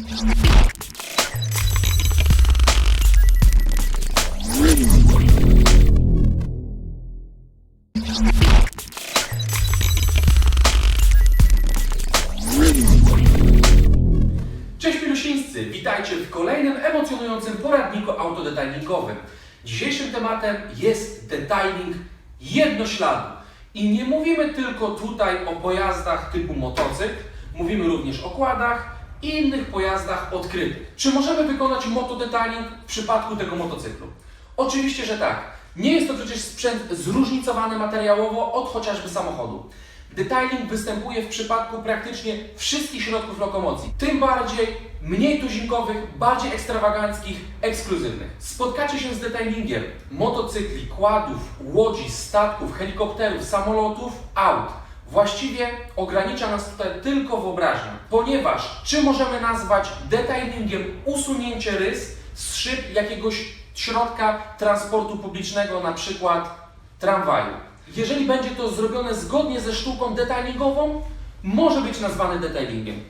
Cześć Pilusińscy, witajcie w kolejnym emocjonującym poradniku autodetailingowym. Dzisiejszym tematem jest detailing jednośladu. I nie mówimy tylko tutaj o pojazdach typu motocykl, mówimy również o kładach innych pojazdach odkrytych. Czy możemy wykonać motodetailing w przypadku tego motocyklu? Oczywiście, że tak. Nie jest to przecież sprzęt zróżnicowany materiałowo od chociażby samochodu. Detailing występuje w przypadku praktycznie wszystkich środków lokomocji, tym bardziej mniej tuzinkowych, bardziej ekstrawaganckich, ekskluzywnych. Spotkacie się z detailingiem motocykli, kładów, łodzi, statków, helikopterów, samolotów, aut. Właściwie ogranicza nas tutaj tylko wyobraźnia, ponieważ czy możemy nazwać detailingiem usunięcie rys z szyb jakiegoś środka transportu publicznego, na przykład tramwaju. Jeżeli będzie to zrobione zgodnie ze sztuką detailingową, może być nazwane detailingiem.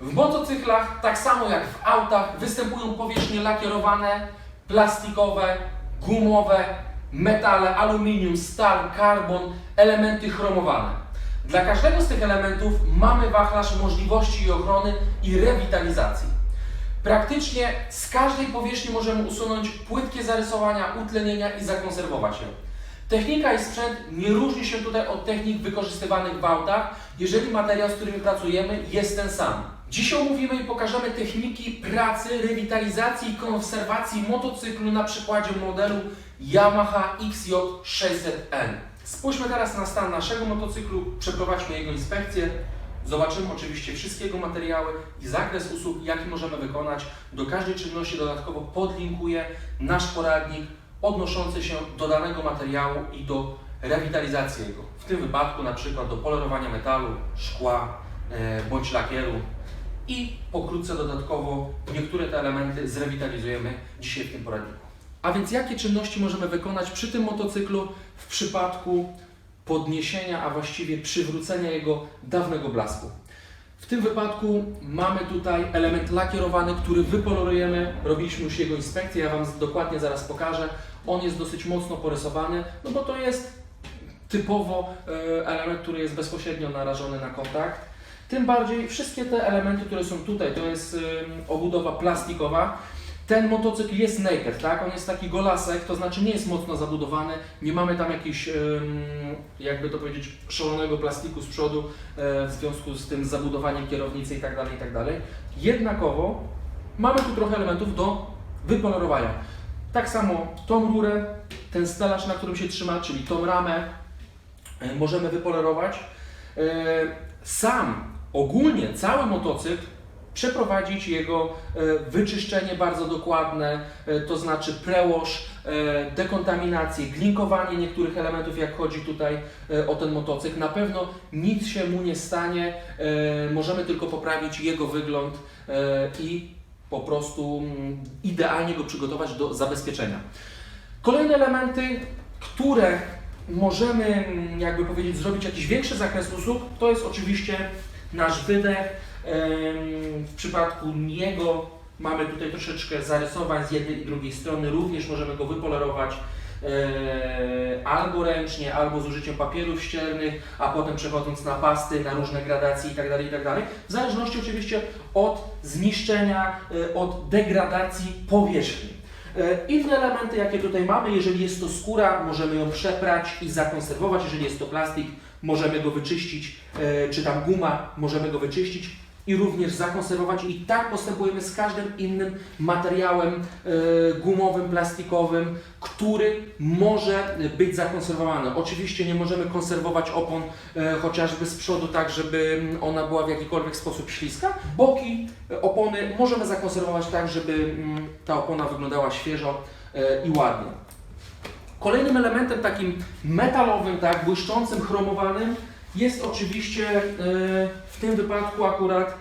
W motocyklach, tak samo jak w autach, występują powierzchnie lakierowane, plastikowe, gumowe, metale, aluminium, stal, karbon, elementy chromowane. Dla każdego z tych elementów mamy wachlarz możliwości i ochrony i rewitalizacji. Praktycznie z każdej powierzchni możemy usunąć płytkie zarysowania, utlenienia i zakonserwować je. Technika i sprzęt nie różni się tutaj od technik wykorzystywanych w autach, jeżeli materiał, z którym pracujemy, jest ten sam. Dziś omówimy i pokażemy techniki pracy, rewitalizacji i konserwacji motocyklu na przykładzie modelu Yamaha XJ600N. Spójrzmy teraz na stan naszego motocyklu, przeprowadźmy jego inspekcję. Zobaczymy oczywiście wszystkie jego materiały i zakres usług, jaki możemy wykonać. Do każdej czynności dodatkowo podlinkuję nasz poradnik odnoszący się do danego materiału i do rewitalizacji jego. W tym wypadku na przykład do polerowania metalu, szkła e, bądź lakieru i pokrótce dodatkowo niektóre te elementy zrewitalizujemy dzisiaj w tym poradniku. A więc jakie czynności możemy wykonać przy tym motocyklu w przypadku podniesienia, a właściwie przywrócenia jego dawnego blasku? W tym wypadku mamy tutaj element lakierowany, który wypolerujemy. Robiliśmy już jego inspekcję, ja Wam dokładnie zaraz pokażę. On jest dosyć mocno porysowany, no bo to jest typowo e, element, który jest bezpośrednio narażony na kontakt. Tym bardziej wszystkie te elementy, które są tutaj, to jest obudowa plastikowa. Ten motocykl jest naked, tak? On jest taki golasek, to znaczy nie jest mocno zabudowany, nie mamy tam jakiegoś, jakby to powiedzieć, szalonego plastiku z przodu e, w związku z tym zabudowaniem kierownicy itd., itd. Jednakowo mamy tu trochę elementów do wypolerowania. Tak samo tą rurę, ten stelaż, na którym się trzyma, czyli tą ramę, e, możemy wypolerować. E, Sam, ogólnie cały motocykl przeprowadzić jego e, wyczyszczenie bardzo dokładne, e, to znaczy prełoż, e, dekontaminację, glinkowanie niektórych elementów, jak chodzi tutaj o ten motocykl. Na pewno nic się mu nie stanie, możemy tylko poprawić jego wygląd i po prostu mm, idealnie go przygotować do zabezpieczenia. Kolejne elementy, które możemy, mm, jakby powiedzieć, zrobić jakiś większy zakres usług, to jest oczywiście nasz wydech. W przypadku niego mamy tutaj troszeczkę zarysowań z jednej i drugiej strony, również możemy go wypolerować e, albo ręcznie, albo z użyciem papierów ściernych, a potem przechodząc na pasty, na różne gradacje itd., itd. W zależności oczywiście od zniszczenia, e, od degradacji powierzchni. E, Inne elementy, jakie tutaj mamy, jeżeli jest to skóra, możemy ją przeprać i zakonserwować. Jeżeli jest to plastik, możemy go wyczyścić, czy tam guma, możemy go wyczyścić i również zakonserwować. I tak postępujemy z każdym innym materiałem e, gumowym, plastikowym, który może być zakonserwowany. Oczywiście nie możemy konserwować opon e, chociażby z przodu tak, żeby ona była w jakikolwiek sposób śliska. Boki e, opony możemy zakonserwować tak, żeby mm, ta opona wyglądała świeżo i ładnie. Kolejnym elementem takim metalowym, tak, błyszczącym, chromowanym jest oczywiście w tym wypadku akurat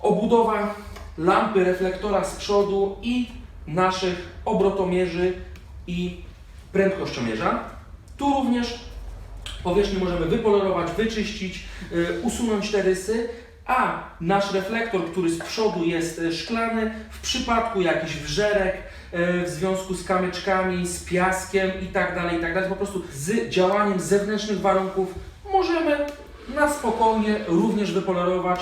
obudowa lampy reflektora z przodu i naszych obrotomierzy i prędkościomierza. Tu również powierzchnię możemy wypolerować, wyczyścić, y, usunąć te rysy, a nasz reflektor, który z przodu jest e, szklany, w przypadku jakichś wżerek e, w związku z kamyczkami, z piaskiem i tak dalej, i tak po prostu z działaniem zewnętrznych warunków możemy na spokojnie również wypolerować.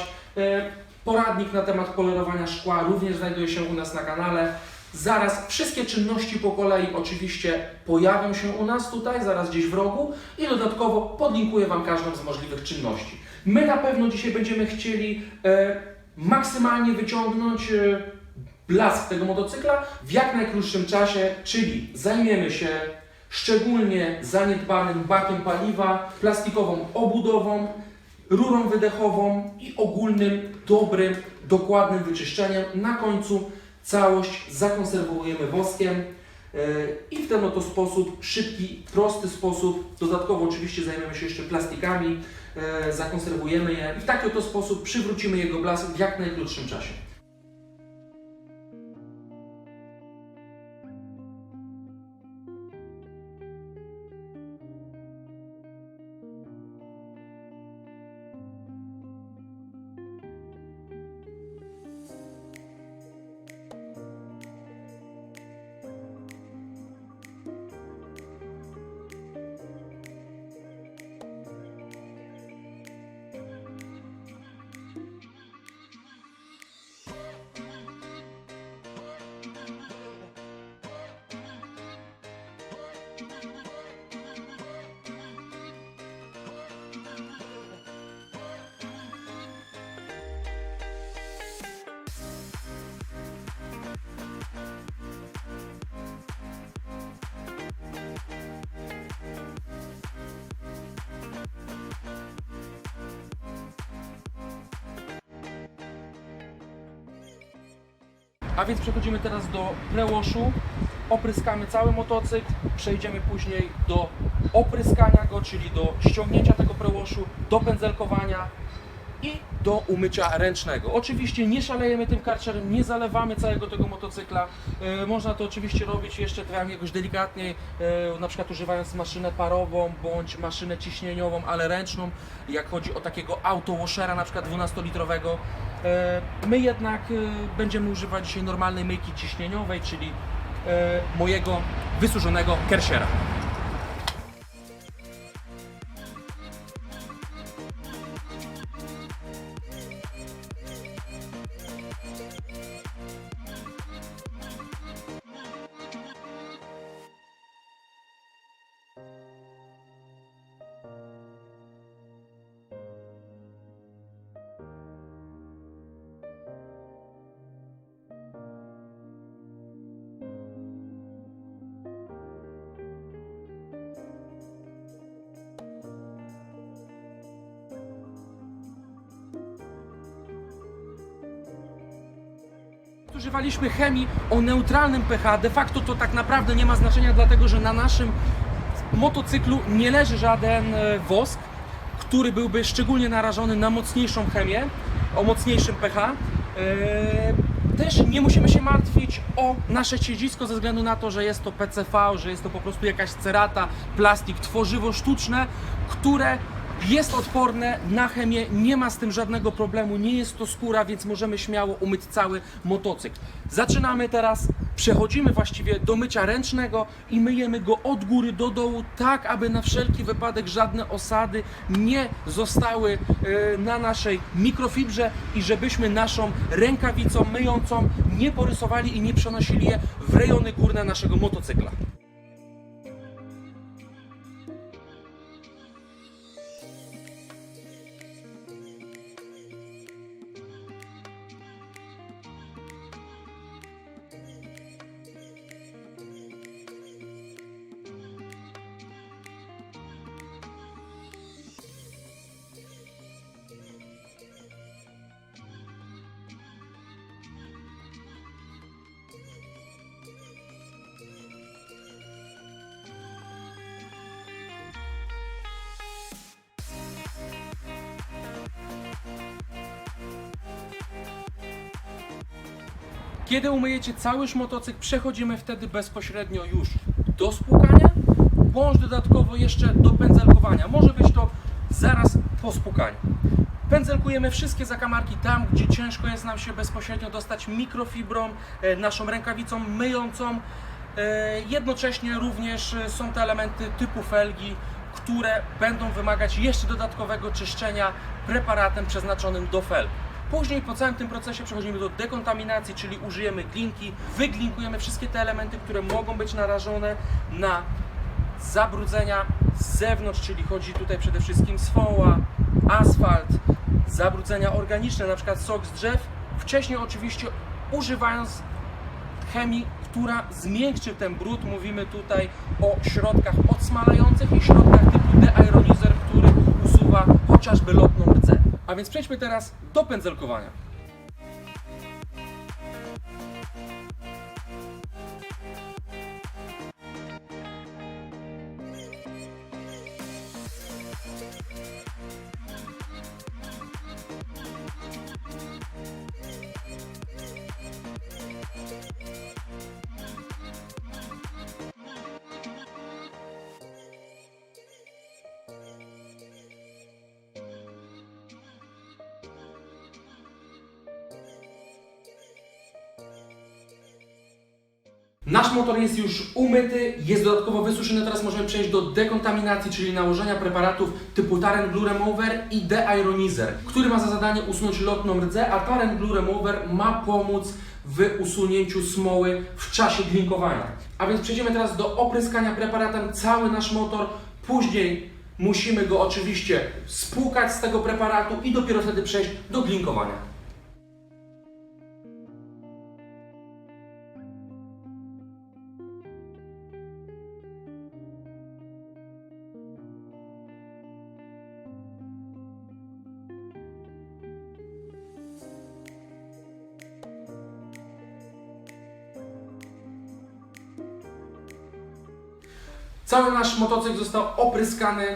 Poradnik na temat polerowania szkła również znajduje się u nas na kanale. Zaraz wszystkie czynności po kolei oczywiście pojawią się u nas tutaj, zaraz gdzieś w rogu i dodatkowo podlinkuję Wam każdą z możliwych czynności. My na pewno dzisiaj będziemy chcieli e, maksymalnie wyciągnąć e, blask tego motocykla w jak najkrótszym czasie, czyli zajmiemy się szczególnie zaniedbanym bakiem paliwa, plastikową obudową, rurą wydechową i ogólnym, dobrym, dokładnym wyczyszczeniem. Na końcu całość zakonserwujemy woskiem e, i w ten oto sposób, szybki, prosty sposób, dodatkowo oczywiście zajmiemy się jeszcze plastikami, e, zakonserwujemy je i w taki oto sposób przywrócimy jego blask w jak najkrótszym czasie. A więc przechodzimy teraz do prewashu. Opryskamy cały motocykl, przejdziemy później do opryskania go, czyli do ściągnięcia tego prewashu, do pędzelkowania i do umycia ręcznego. Oczywiście nie szalejemy tym karczerem, nie zalewamy całego tego motocykla. E, można to oczywiście robić jeszcze trochę jakoś delikatniej, e, na przykład używając maszynę parową bądź maszynę ciśnieniową, ale ręczną, jak chodzi o takiego autowashera na przykład 12-litrowego. E, my jednak e, będziemy używać dzisiaj normalnej myjki ciśnieniowej, czyli e, mojego wysuszonego Kershera. Używaliśmy chemii o neutralnym pH. De facto to tak naprawdę nie ma znaczenia, dlatego że na naszym motocyklu nie leży żaden e, wosk, który byłby szczególnie narażony na mocniejszą chemię, o mocniejszym pH. E, Też nie musimy się martwić o nasze siedzisko ze względu na to, że jest to PCV, że jest to po prostu jakaś cerata, plastik, tworzywo sztuczne, które jest odporne na chemię, nie ma z tym żadnego problemu, nie jest to skóra, więc możemy śmiało umyć cały motocykl. Zaczynamy teraz, przechodzimy właściwie do mycia ręcznego i myjemy go od góry do dołu, tak aby na wszelki wypadek żadne osady nie zostały e, na naszej mikrofibrze i żebyśmy naszą rękawicą myjącą nie porysowali i nie przenosili je w rejony górne naszego motocykla. Kiedy umyjecie cały motocykl, przechodzimy wtedy bezpośrednio już do spłukania, bądź dodatkowo jeszcze do pędzelkowania. Może być to zaraz po spłukaniu. Pędzelkujemy wszystkie zakamarki tam, gdzie ciężko jest nam się bezpośrednio dostać mikrofibrą, e, naszą rękawicą myjącą. E, Jednocześnie również e, są te elementy typu felgi, które będą wymagać jeszcze dodatkowego czyszczenia preparatem przeznaczonym do felg. Później po całym tym procesie przechodzimy do dekontaminacji, czyli użyjemy glinki, wyglinkujemy wszystkie te elementy, które mogą być narażone na zabrudzenia z zewnątrz, czyli chodzi tutaj przede wszystkim swoła, asfalt, zabrudzenia organiczne, na przykład sok z drzew. Wcześniej oczywiście używając chemii, która zmiękczy ten brud. Mówimy tutaj o środkach odsmalających i środkach typu deironizer, który usuwa chociażby lotną rdzę. A więc przejdźmy teraz do pędzelkowania. Nasz motor jest już umyty, jest dodatkowo wysuszony. Teraz możemy przejść do dekontaminacji, czyli nałożenia preparatów typu Taren Blue Remover i Deironizer, który ma za zadanie usunąć lotną rdzę, a Taren Blue Remover ma pomóc w usunięciu smoły w czasie glinkowania. A więc przejdziemy teraz do opryskania preparatem cały nasz motor. Później musimy go oczywiście spłukać z tego preparatu i dopiero wtedy przejść do glinkowania. Cały nasz motocykl został opryskany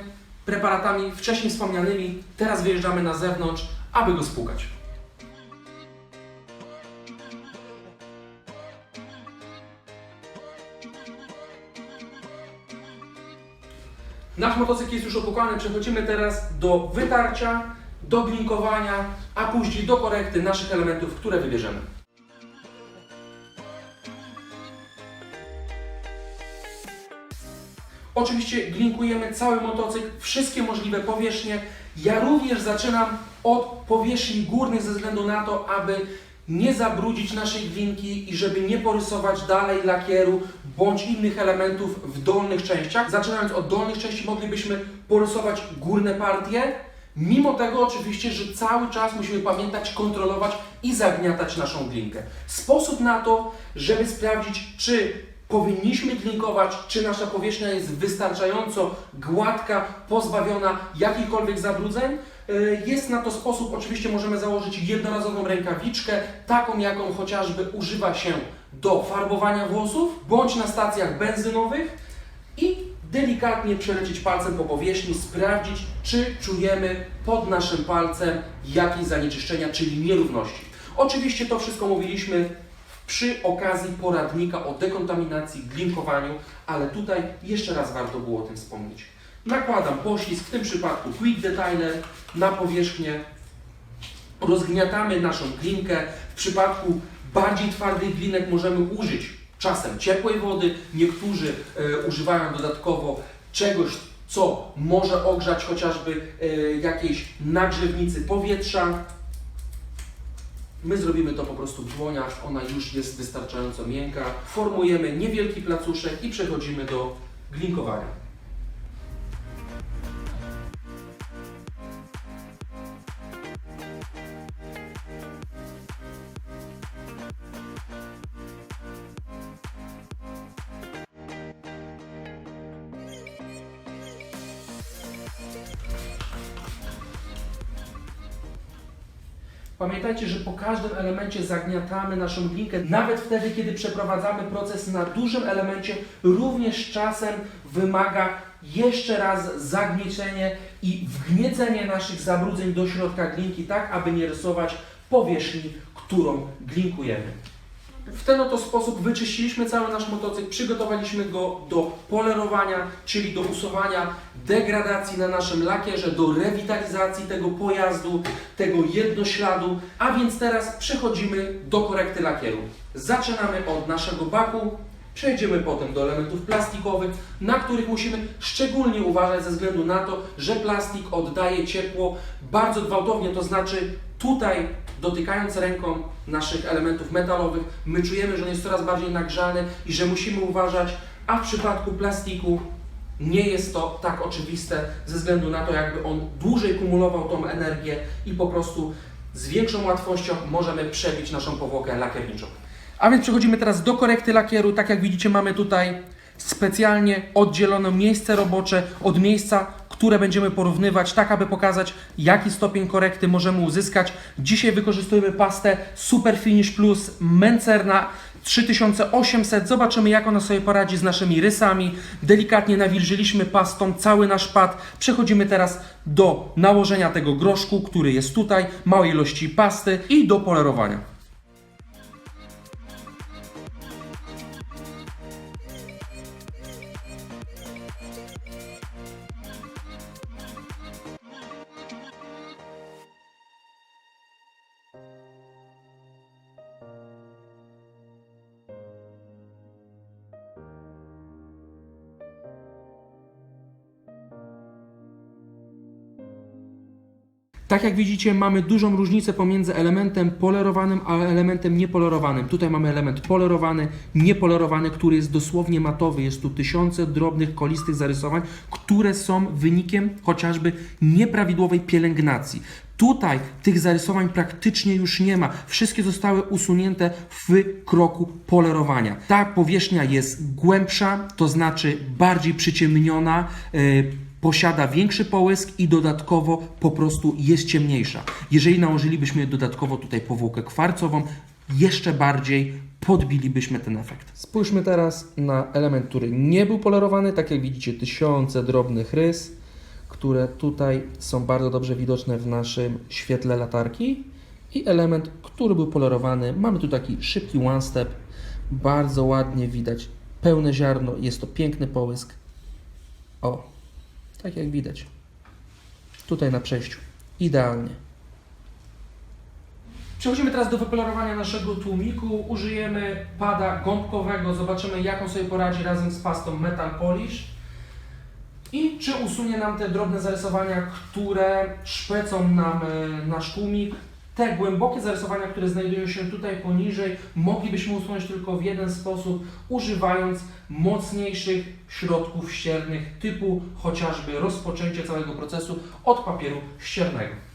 preparatami wcześniej wspomnianymi. Teraz wyjeżdżamy na zewnątrz, aby go spłukać. Nasz motocykl jest już opłukany. Przechodzimy teraz do wytarcia, do glinkowania, a później do korekty naszych elementów, które wybierzemy. Oczywiście glinkujemy cały motocykl, wszystkie możliwe powierzchnie. Ja również zaczynam od powierzchni górnych ze względu na to, aby nie zabrudzić naszej glinki i żeby nie porysować dalej lakieru bądź innych elementów w dolnych częściach. Zaczynając od dolnych części moglibyśmy porysować górne partie. Mimo tego oczywiście, że cały czas musimy pamiętać, kontrolować i zagniatać naszą glinkę. Sposób na to, żeby sprawdzić, czy powinniśmy glinkować, czy nasza powierzchnia jest wystarczająco gładka, pozbawiona jakichkolwiek zabrudzeń. Yy, Jest na to sposób, oczywiście możemy założyć jednorazową rękawiczkę, taką jaką chociażby używa się do farbowania włosów, bądź na stacjach benzynowych i delikatnie przelecieć palcem po powierzchni, sprawdzić, czy czujemy pod naszym palcem jakieś zanieczyszczenia, czyli nierówności. Oczywiście to wszystko mówiliśmy przy okazji poradnika o dekontaminacji, glinkowaniu, ale tutaj jeszcze raz warto było o tym wspomnieć. Nakładam poślizg, w tym przypadku Quick Detailer, na powierzchnię. Rozgniatamy naszą glinkę. W przypadku bardziej twardych glinek możemy użyć czasem ciepłej wody. Niektórzy e, używają dodatkowo czegoś, co może ogrzać chociażby e, jakiejś nagrzewnicy powietrza. My zrobimy to po prostu w dłoniach, ona już jest wystarczająco miękka. Formujemy niewielki placuszek i przechodzimy do glinkowania. Pamiętajcie, że po każdym elemencie zagniatamy naszą glinkę, nawet wtedy, kiedy przeprowadzamy proces na dużym elemencie, również czasem wymaga jeszcze raz zagniecenie i wgniecenie naszych zabrudzeń do środka glinki, tak aby nie rysować powierzchni, którą glinkujemy. W ten oto sposób wyczyściliśmy cały nasz motocykl, przygotowaliśmy go do polerowania, czyli do usuwania degradacji na naszym lakierze, do rewitalizacji tego pojazdu, tego jednośladu, a więc teraz przechodzimy do korekty lakieru. Zaczynamy od naszego baku, Przejdziemy potem do elementów plastikowych, na których musimy szczególnie uważać ze względu na to, że plastik oddaje ciepło bardzo gwałtownie, to znaczy tutaj dotykając ręką naszych elementów metalowych, my czujemy, że on jest coraz bardziej nagrzany i że musimy uważać, a w przypadku plastiku nie jest to tak oczywiste ze względu na to, jakby on dłużej kumulował tą energię i po prostu z większą łatwością możemy przebić naszą powłokę lakierniczą. A więc przechodzimy teraz do korekty lakieru. Tak jak widzicie, mamy tutaj specjalnie oddzielone miejsce robocze od miejsca, które będziemy porównywać, tak aby pokazać, jaki stopień korekty możemy uzyskać. Dzisiaj wykorzystujemy pastę Super Finish Plus Mencerna 3800. Zobaczymy, jak ona sobie poradzi z naszymi rysami. Delikatnie nawilżyliśmy pastą cały nasz pad. Przechodzimy teraz do nałożenia tego groszku, który jest tutaj, małej ilości pasty i do polerowania. Tak jak widzicie, mamy dużą różnicę pomiędzy elementem polerowanym a elementem niepolerowanym. Tutaj mamy element polerowany, niepolerowany, który jest dosłownie matowy. Jest tu tysiące drobnych, kolistych zarysowań, które są wynikiem chociażby nieprawidłowej pielęgnacji. Tutaj tych zarysowań praktycznie już nie ma. Wszystkie zostały usunięte w kroku polerowania. Ta powierzchnia jest głębsza, to znaczy bardziej przyciemniona. Yy, posiada większy połysk i dodatkowo po prostu jest ciemniejsza. Jeżeli nałożylibyśmy dodatkowo tutaj powłokę kwarcową, jeszcze bardziej podbilibyśmy ten efekt. Spójrzmy teraz na element, który nie był polerowany. Tak jak widzicie, tysiące drobnych rys, które tutaj są bardzo dobrze widoczne w naszym świetle latarki. I element, który był polerowany. Mamy tu taki szybki one step. Bardzo ładnie widać pełne ziarno. Jest to piękny połysk. O, tak jak widać. Tutaj na przejściu. Idealnie. Przechodzimy teraz do wypolerowania naszego tłumiku. Użyjemy pada gąbkowego. Zobaczymy, jak on sobie poradzi razem z pastą Metal Polish. I czy usunie nam te drobne zarysowania, które szpecą nam e, nasz tłumik. Te głębokie zarysowania, które znajdują się tutaj poniżej, moglibyśmy usunąć tylko w jeden sposób, używając mocniejszych środków ściernych, typu chociażby rozpoczęcie całego procesu od papieru ściernego.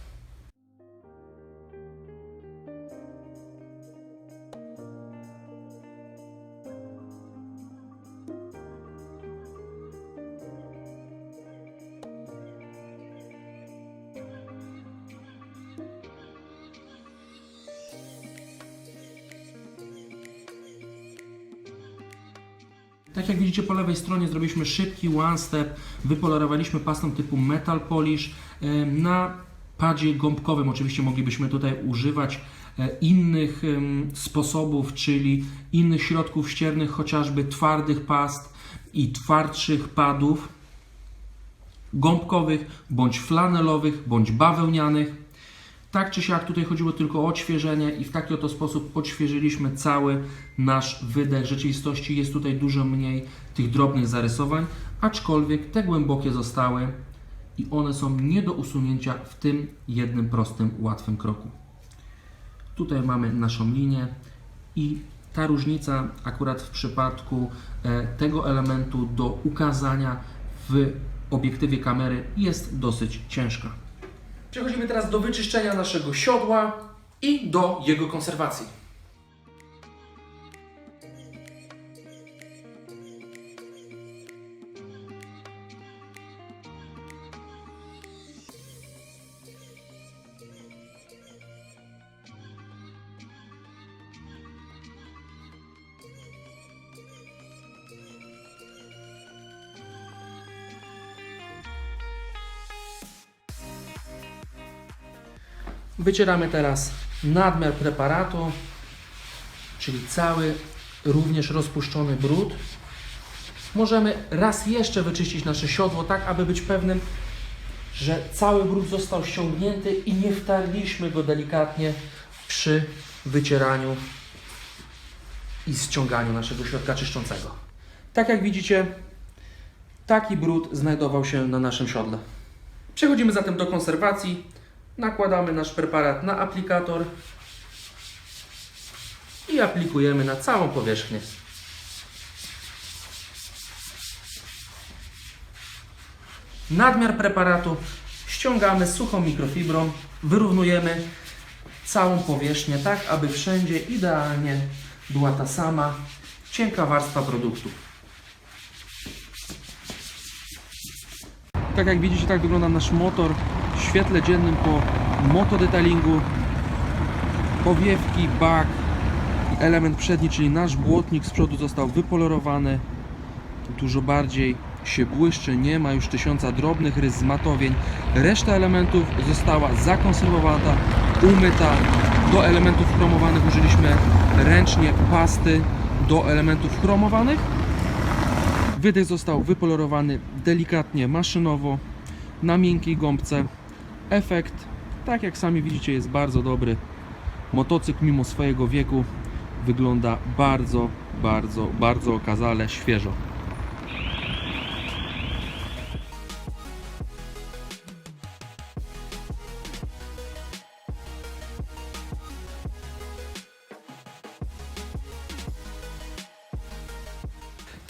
Tak jak widzicie po lewej stronie zrobiliśmy szybki one step, wypolerowaliśmy pastą typu Metal Polish. E, Na padzie gąbkowym oczywiście moglibyśmy tutaj używać e, innych sposobów, czyli innych środków ściernych, chociażby twardych past i twardszych padów gąbkowych, bądź flanelowych, bądź bawełnianych. Tak czy siak tutaj chodziło tylko o odświeżenie i w taki oto sposób odświeżyliśmy cały nasz wydech. Rzeczywistości jest tutaj dużo mniej tych drobnych zarysowań, aczkolwiek te głębokie zostały i one są nie do usunięcia w tym jednym prostym, łatwym kroku. Tutaj mamy naszą linię i ta różnica akurat w przypadku e, tego elementu do ukazania w obiektywie kamery jest dosyć ciężka. Przechodzimy teraz do wyczyszczenia naszego siodła i do jego konserwacji. Wycieramy teraz nadmiar preparatu, czyli cały również rozpuszczony brud. Możemy raz jeszcze wyczyścić nasze siodło, tak aby być pewnym, że cały brud został ściągnięty i nie wtarliśmy go delikatnie przy wycieraniu i ściąganiu naszego środka czyszczącego. Tak jak widzicie, taki brud znajdował się na naszym siodle. Przechodzimy zatem do konserwacji. Nakładamy nasz preparat na aplikator i aplikujemy na całą powierzchnię. Nadmiar preparatu ściągamy suchą mikrofibrą, wyrównujemy całą powierzchnię tak, aby wszędzie idealnie była ta sama cienka warstwa produktu. Tak jak widzicie, tak wygląda nasz motor świetle dziennym po motodetailingu. Powiewki, bak, element przedni, czyli nasz błotnik z przodu został wypolerowany. Dużo bardziej się błyszczy, nie ma już tysiąca drobnych rys, zmatowień. Reszta elementów została zakonserwowana, umyta. Do elementów chromowanych użyliśmy ręcznie pasty do elementów chromowanych. Wydech został wypolerowany delikatnie maszynowo na miękkiej gąbce. Efekt, tak jak sami widzicie, jest bardzo dobry. Motocykl mimo swojego wieku wygląda bardzo, bardzo, bardzo okazale, świeżo.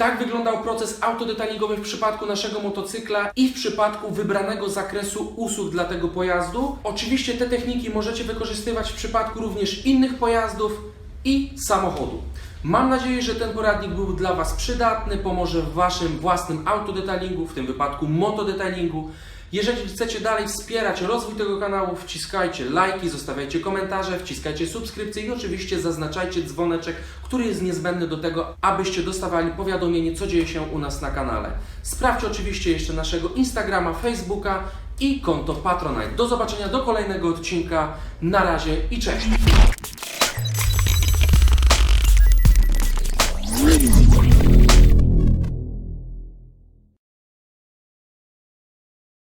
Tak wyglądał proces autodetailingowy w przypadku naszego motocykla i w przypadku wybranego zakresu usług dla tego pojazdu. Oczywiście te techniki możecie wykorzystywać w przypadku również innych pojazdów i samochodu. Mam nadzieję, że ten poradnik był dla Was przydatny, pomoże w Waszym własnym autodetailingu, w tym wypadku motodetailingu. Jeżeli chcecie dalej wspierać rozwój tego kanału, wciskajcie lajki, zostawiajcie komentarze, wciskajcie subskrypcje i oczywiście zaznaczajcie dzwoneczek, który jest niezbędny do tego, abyście dostawali powiadomienie, co dzieje się u nas na kanale. Sprawdźcie oczywiście jeszcze naszego Instagrama, Facebooka i konto Patronite. Do zobaczenia do kolejnego odcinka. Na razie i cześć!